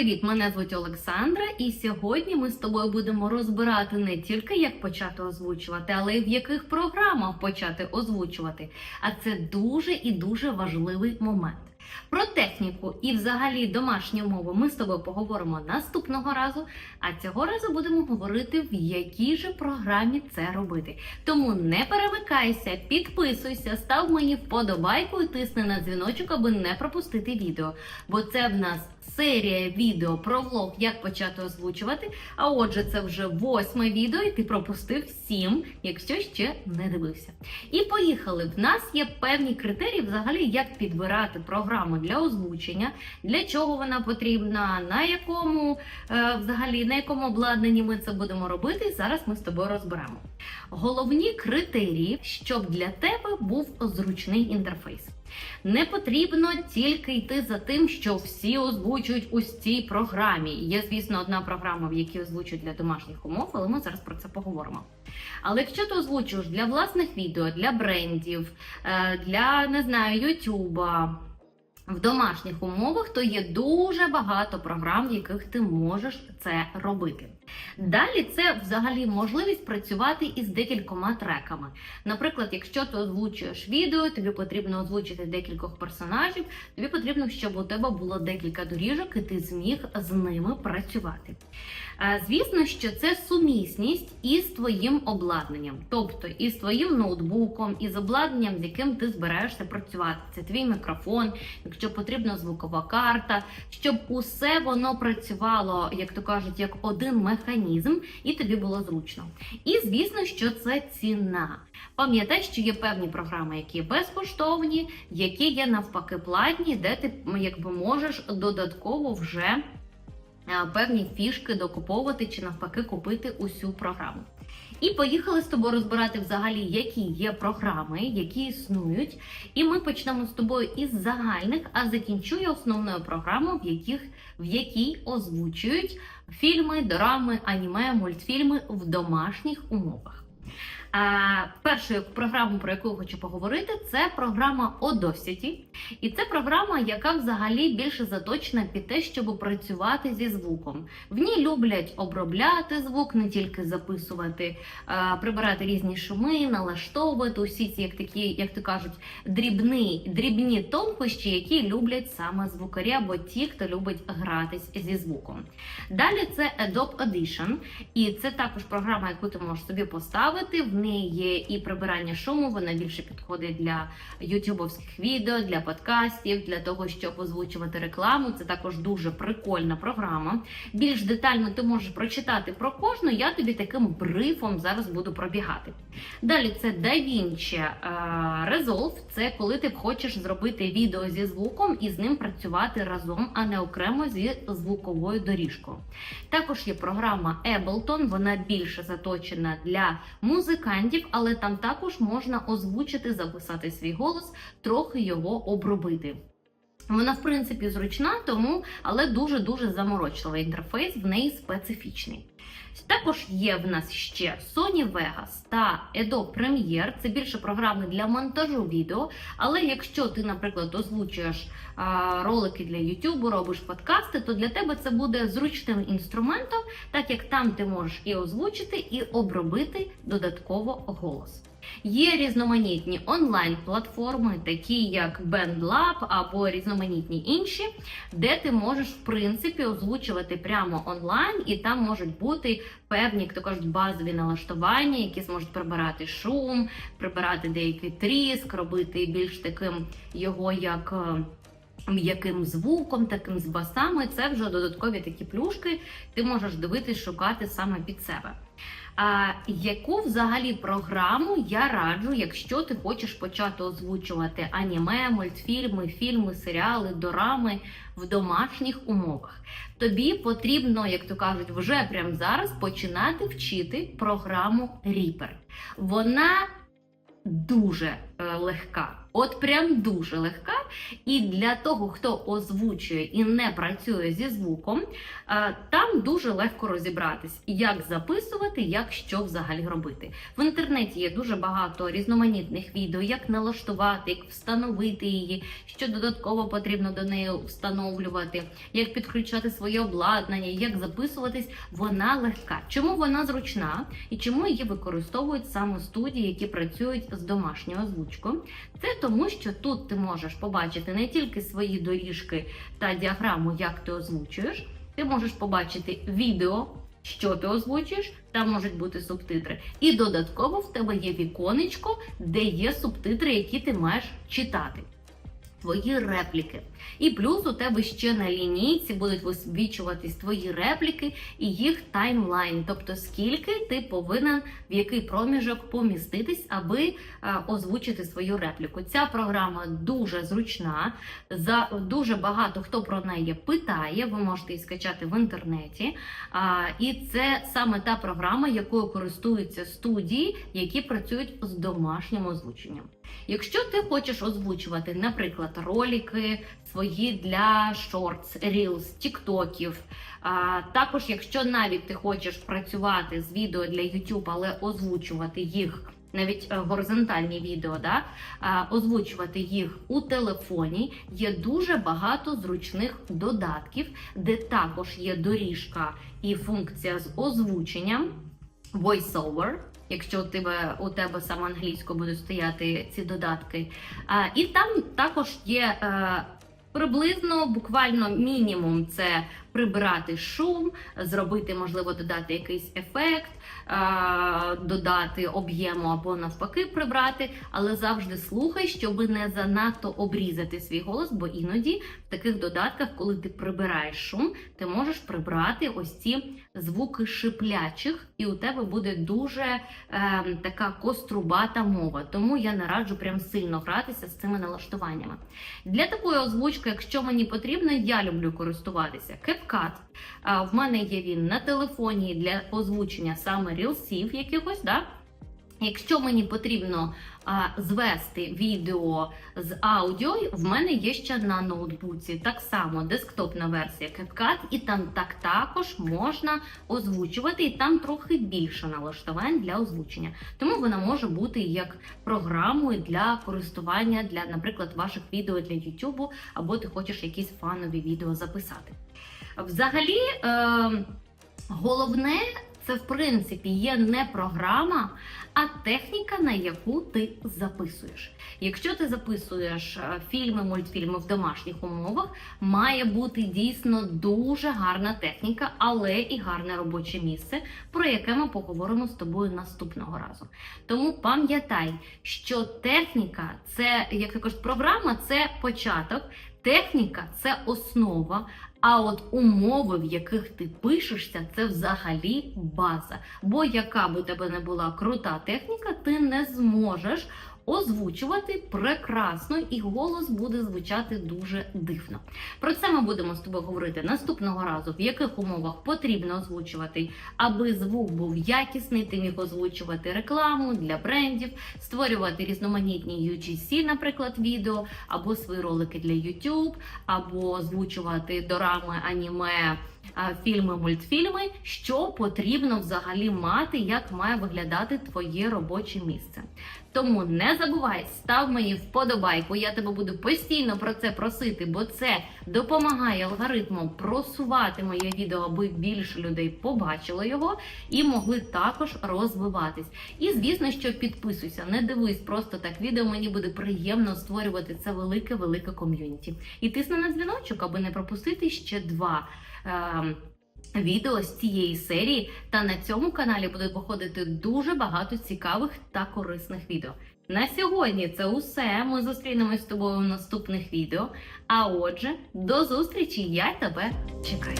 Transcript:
Привіт, мене звуть Олександра, і сьогодні ми з тобою будемо розбирати не тільки як почати озвучувати, але й в яких програмах почати озвучувати. А це дуже і дуже важливий момент. Про техніку і взагалі домашні умови ми з тобою поговоримо наступного разу. А цього разу будемо говорити, в якій же програмі це робити. Тому не перемикайся, підписуйся, став мені вподобайку і тисни на дзвіночок, аби не пропустити відео. Бо це в нас серія відео про влог, як почати озвучувати. А отже, це вже восьме відео, і ти пропустив сім, якщо ще не дивився. І поїхали. В нас є певні критерії, взагалі, як підбирати програму для озвучення, для чого вона потрібна, на якому е, взагалі на якому обладнанні ми це будемо робити. Зараз ми з тобою розберемо. Головні критерії, щоб для тебе був зручний інтерфейс. Не потрібно тільки йти за тим, що всі озвучують у цій програмі. Є, звісно, одна програма, в якій озвучують для домашніх умов, але ми зараз про це поговоримо. Але якщо ти озвучуєш для власних відео, для брендів, е, для не знаю, Ютуба. В домашніх умовах то є дуже багато програм, в яких ти можеш це робити. Далі це взагалі можливість працювати із декількома треками. Наприклад, якщо ти озвучуєш відео, тобі потрібно озвучити декількох персонажів, тобі потрібно, щоб у тебе було декілька доріжок, і ти зміг з ними працювати. Е, Звісно, що це сумісність із твоїм обладнанням, тобто із твоїм ноутбуком, із обладнанням, з яким ти збираєшся працювати. Це твій мікрофон, якщо потрібна звукова карта, щоб усе воно працювало, як то кажуть, як один механізм, і тобі було зручно. І звісно, що це ціна. Пам'ятай, що є певні програми, які безкоштовні, які є навпаки платні, де ти якби можеш додатково вже е, певні фішки докуповувати чи навпаки купити усю програму. І поїхали з тобою розбирати взагалі, які є програми, які існують. І ми почнемо з тобою із загальних, а закінчу я основною програмою, в яких в якій озвучують фільми, дорами, аніме, мультфільми в домашніх умовах. А, першою програмою, про яку хочу поговорити, це програма Audacity. І це програма, яка взагалі більше заточена під те, щоб працювати зі звуком. В ній люблять обробляти звук, не тільки записувати, прибирати різні шуми, налаштовувати усі ці, як такі, як то кажуть, дрібні, дрібні тонкощі, які люблять саме звукарі або ті, хто любить гратись зі звуком. Далі це Adobe Audition, і це також програма, яку ти можеш собі поставити. В неї і прибирання шуму, вона більше підходить для ютубовських відео, для подкастів, для того, щоб озвучувати рекламу. Це також дуже прикольна програма. Більш детально ти можеш прочитати про кожну. Я тобі таким брифом зараз буду пробігати. Далі це DaVinci е, Resolve. Це коли ти хочеш зробити відео зі звуком і з ним працювати разом, а не окремо зі звуковою доріжкою. Також є програма Ableton, вона більше заточена для музикантів, але там також можна озвучити, записати свій голос, трохи його обробити. Вона, в принципі, зручна, тому, але дуже-дуже заморочливий інтерфейс, в неї специфічний. Також є в нас ще Sony Vegas та Adobe Premiere. Це більше програми для монтажу відео. Але якщо ти, наприклад, озвучуєш а, ролики для YouTube, робиш подкасти, то для тебе це буде зручним інструментом, так як там ти можеш і озвучити, і обробити додатково голос. Є різноманітні онлайн-платформи, такі як BandLab або різноманітні інші, де ти можеш в принципі озвучувати прямо онлайн, і там можуть бути певні, як то базові налаштування, які зможуть прибирати шум, прибирати деякий тріск, робити більш таким його як. е, М'яким звуком, таким з басами, це вже додаткові такі плюшки, ти можеш дивитись, шукати саме під себе. А яку взагалі програму я раджу, якщо ти хочеш почати озвучувати аніме, мультфільми, фільми, серіали, дорами в домашніх умовах? Тобі потрібно, як то кажуть, вже прямо зараз починати вчити програму Reaper. Вона дуже е, легка. От прям дуже легка. І для того, хто озвучує і не працює зі звуком, е, там дуже легко розібратись, як записувати, як що взагалі робити. В інтернеті є дуже багато різноманітних відео, як налаштувати, як встановити її, що додатково потрібно до неї встановлювати, як підключати своє обладнання, як записуватись. Вона легка. Чому вона зручна і чому її використовують саме студії, які працюють з домашньою озвучкою? Це тому, що тут ти можеш побачити не тільки свої доріжки та діаграму, як ти озвучуєш, ти можеш побачити відео. Що ти озвучуєш, там можуть бути субтитри. І додатково в тебе є віконечко, де є субтитри, які ти маєш читати. Твої репліки. І плюс у тебе ще на лінійці будуть висвічуватись твої репліки і їх таймлайн, тобто скільки ти повинен в який проміжок поміститись, аби е, озвучити свою репліку. Ця програма дуже зручна. За дуже багато хто про неї питає. Ви можете її скачати в інтернеті. І це саме та програма, якою користуються студії, які працюють з домашнім озвученням. Якщо ти хочеш озвучувати, наприклад, ролики свої для шортс, рілс, тіктоків, також якщо навіть ти хочеш працювати з відео для YouTube, але озвучувати їх. Навіть е, горизонтальні відео, да, озвучувати їх у телефоні. Є дуже багато зручних додатків, де також є доріжка і функція з озвученням voiceover, якщо у тебе у тебе саме англійською будуть стояти ці додатки. А, і там також є е, приблизно буквально мінімум це прибирати шум, зробити, можливо, додати якийсь ефект, е, додати об'єму або навпаки прибрати, але завжди слухай, щоб не занадто обрізати свій голос, бо іноді в таких додатках, коли ти прибираєш шум, ти можеш прибрати ось ці звуки шиплячих, і у тебе буде дуже е, така кострубата мова. Тому я не раджу прям сильно гратися з цими налаштуваннями. Для такої озвучки, якщо мені потрібно, я люблю користуватися CapCut. В мене є він на телефоні для озвучення саме рілсів якихось. Да? Якщо мені потрібно а, звести відео з аудіо, в мене є ще на ноутбуці так само десктопна версія CapCut, і там так також можна озвучувати, і там трохи більше налаштувань для озвучення. Тому вона може бути як програмою для користування для, наприклад, ваших відео для YouTube, або ти хочеш якісь фанові відео записати. Взагалі, е, головне це в принципі є не програма, а техніка, на яку ти записуєш. Якщо ти записуєш е, фільми, мультфільми в домашніх умовах, має бути дійсно дуже гарна техніка, але і гарне робоче місце, про яке ми поговоримо з тобою наступного разу. Тому пам'ятай, що техніка це як також програма, це початок. Техніка це основа, а от умови, в яких ти пишешся, це взагалі база. Бо яка б у тебе не була крута техніка, ти не зможеш озвучувати прекрасно, і голос буде звучати дуже дивно. Про це ми будемо з тобою говорити наступного разу, в яких умовах потрібно озвучувати, аби звук був якісний, ти міг озвучувати рекламу для брендів, створювати різноманітні UGC, наприклад, відео, або свої ролики для YouTube, або озвучувати дорами, аніме. Фільми, мультфільми, що потрібно взагалі мати, як має виглядати твоє робоче місце. Тому не забувай, став мені вподобайку. Я тебе буду постійно про це просити, бо це допомагає алгоритмам просувати моє відео, аби більше людей побачило його і могли також розвиватись. І звісно, що підписуйся, не дивись просто так відео. Мені буде приємно створювати це велике велике ком'юніті. І тисни на дзвіночок, аби не пропустити ще два. Е- Відео з цієї серії, та на цьому каналі буде виходити дуже багато цікавих та корисних відео. На сьогодні це усе. Ми зустрінемось з тобою в наступних відео. А отже, до зустрічі! Я тебе чекаю.